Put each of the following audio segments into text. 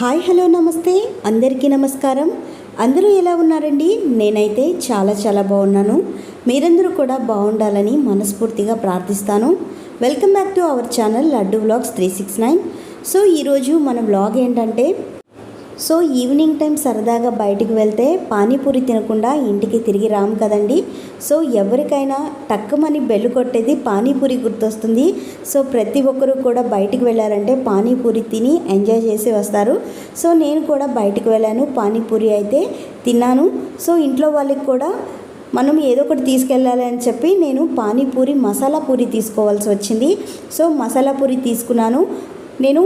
Hi hello నమస్తే. అందరికీ నమస్కారం. అందరూ ఎలా ఉన్నారండి? నేనైతే చాలా చాలా బాగున్నాను. మీరందరూ కూడా బాగుండాలని మనస్ఫూర్తిగా ప్రార్థిస్తాను. Welcome back to our channel Laddu vlogs three six nine. So ఈరోజు మన బ్లాగ్ ఏంటంటే సో ఈవినింగ్ టైం సరదాగా బయటికి వెళ్తే పానీపూరి తినకుండా ఇంటికి తిరిగి రాము కదండి. సో ఎవరికైనా టక్కుమని బెల్లు కొట్టేది పానీపూరి గుర్తొస్తుంది. సో ప్రతి ఒక్కరూ కూడా బయటికి వెళ్ళారంటే పానీపూరి తిని ఎంజాయ్ చేసి వస్తారు. సో నేను కూడా బయటికి వెళ్ళాను పానీపూరి అయితే తిన్నాను. సో ఇంట్లో వాళ్ళకి కూడా మనం ఏదో ఒకటి తీసుకెళ్ళాలి అని చెప్పి నేను పానీపూరి మసాలా పూరి తీసుకోవాల్సి వచ్చింది. సో మసాలా పూరి తీసుకున్నాను. నేను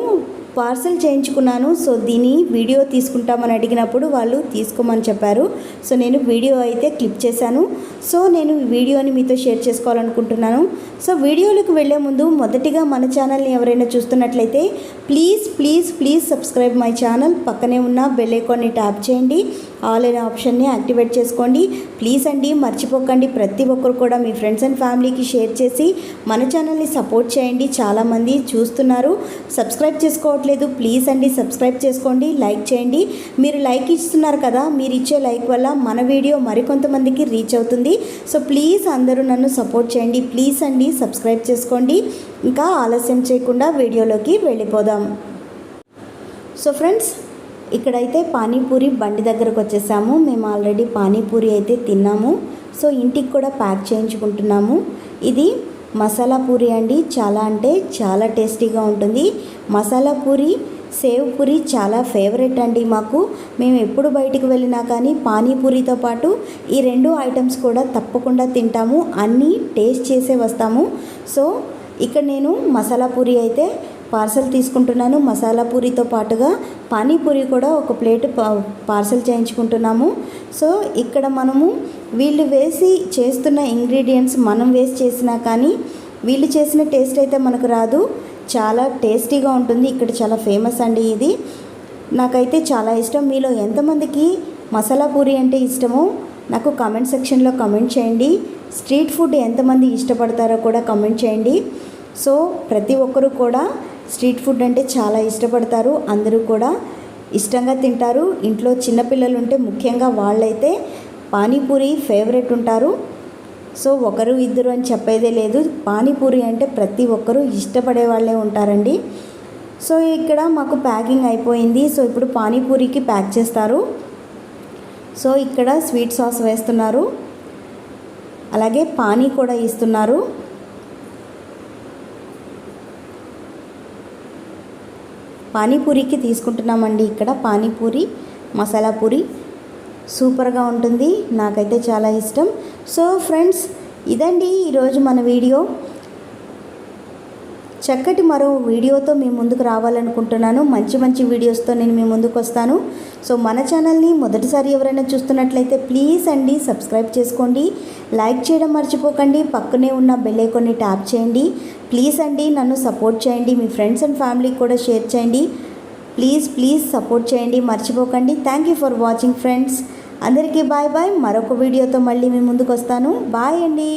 పార్సల్ చేయించుకున్నాను. సో దీని వీడియో తీసుకుంటామని అడిగినప్పుడు వాళ్ళు తీసుకోమని చెప్పారు. సో నేను వీడియో అయితే క్లిప్ చేశాను. సో నేను ఈ వీడియోని మీతో షేర్ చేసుకోవాలనుకుంటున్నాను. సో వీడియోలకు వెళ్ళే ముందు మొదటిగా మన ఛానల్ని ఎవరైనా చూస్తున్నట్లయితే please please please subscribe my channel. పక్కనే ఉన్న బెల్ ఐకాన్ని ట్యాప్ చేయండి. ఆల్ అనే ఆప్షన్ని యాక్టివేట్ చేసుకోండి. ప్లీజ్ అండి మర్చిపోకండి. ప్రతి ఒక్కరు కూడా మీ ఫ్రెండ్స్ అండ్ ఫ్యామిలీకి షేర్ చేసి మన ఛానల్ని సపోర్ట్ చేయండి. చాలామంది చూస్తున్నారు. సబ్స్క్రైబ్ చేసుకోవట్లేదు. ప్లీజ్ అండి సబ్స్క్రైబ్ చేసుకోండి. లైక్ చేయండి. మీరు లైక్ ఇస్తున్నారు కదా మీరు ఇచ్చే లైక్ వల్ల మన వీడియో మరికొంతమందికి రీచ్ అవుతుంది. సో ప్లీజ్ అందరూ నన్ను సపోర్ట్ చేయండి. ప్లీజ్ అండి సబ్స్క్రైబ్ చేసుకోండి. ఇంకా ఆలస్యం చేయకుండా వీడియోలోకి వెళ్ళిపోదాం. సో ఫ్రెండ్స్ ఇక్కడైతే పానీపూరి బండి దగ్గరకు వచ్చేసాము. మేము ఆల్రెడీ పానీపూరి అయితే తిన్నాము. సో ఇంటికి కూడా ప్యాక్ చేయించుకుంటున్నాము. ఇది మసాలా పూరి అండి. చాలా అంటే చాలా టేస్టీగా ఉంటుంది. మసాలా పూరి సేవ్ పూరి చాలా ఫేవరెట్ అండి మాకు. మేము ఎప్పుడు బయటికి వెళ్ళినా కానీ పానీపూరితో పాటు ఈ రెండు ఐటమ్స్ కూడా తప్పకుండా తింటాము. అన్నీ టేస్ట్ చేసే వస్తాము. సో ఇక్కడ నేను మసాలా పూరి అయితే పార్సల్ తీసుకుంటున్నాను. మసాలా పూరితో పాటుగా పానీపూరి కూడా ఒక ప్లేట్ పార్సల్ చేయించుకుంటున్నాము. సో ఇక్కడ మనము వీళ్ళు వేసి చేస్తున్న ఇంగ్రీడియంట్స్ మనం వేసి చేసినా కానీ వీళ్ళు చేసిన టేస్ట్ అయితే మనకు రాదు. చాలా టేస్టీగా ఉంటుంది. ఇక్కడ చాలా ఫేమస్ అండి ఇది. నాకైతే చాలా ఇష్టం. మీలో ఎంతమందికి మసాలా పూరి అంటే ఇష్టమో నాకు కామెంట్ సెక్షన్లో కమెంట్ చేయండి. స్ట్రీట్ ఫుడ్ ఎంతమంది ఇష్టపడతారో కూడా కమెంట్ చేయండి. సో ప్రతి ఒక్కరూ కూడా స్ట్రీట్ ఫుడ్ అంటే చాలా ఇష్టపడతారు. అందరూ కూడా ఇష్టంగా తింటారు. ఇంట్లో చిన్నపిల్లలు ఉంటే ముఖ్యంగా వాళ్ళైతే పానీపూరి ఫేవరెట్ ఉంటారు. సో ఒకరు ఇద్దరు అని చెప్పేదే లేదు. పానీపూరి అంటే ప్రతి ఒక్కరూ ఇష్టపడే వాళ్ళే ఉంటారండి. సో ఇక్కడ మాకు ప్యాకింగ్ అయిపోయింది. సో ఇప్పుడు పానీపూరికి ప్యాక్ చేస్తారు. సో ఇక్కడ స్వీట్ సాస్ వేస్తున్నారు. అలాగే పానీ కూడా ఇస్తున్నారు. పానీపూరికి తీసుకుంటున్నామండి ఇక్కడ పానీపూరి మసాలా పూరి. సూపర్గా ఉంటుంది. నాకైతే చాలా ఇష్టం. సో ఫ్రెండ్స్ ఇదండి ఈరోజు మన వీడియో. చక్కటి మరో వీడియోతో మీ ముందుకు రావాలనుకుంటున్నాను. మంచి మంచి వీడియోస్తో నేను మీ ముందుకు వస్తాను. సో మన ఛానల్ని మొదటిసారి ఎవరైనా చూస్తున్నట్లయితే ప్లీజ్ అండి సబ్స్క్రైబ్ చేసుకోండి. లైక్ చేయడం మర్చిపోకండి. పక్కనే ఉన్న బెల్ ట్యాప్ చేయండి. ప్లీజ్ అండి నన్ను సపోర్ట్ చేయండి. మీ ఫ్రెండ్స్ అండ్ ఫ్యామిలీకి కూడా షేర్ చేయండి. ప్లీజ్ ప్లీజ్ సపోర్ట్ చేయండి మర్చిపోకండి. Thank you for watching friends అందరికీ బాయ్ బాయ్ మరొక వీడియోతో మళ్ళీ మీ ముందుకు వస్తాను. బాయ్ అండి.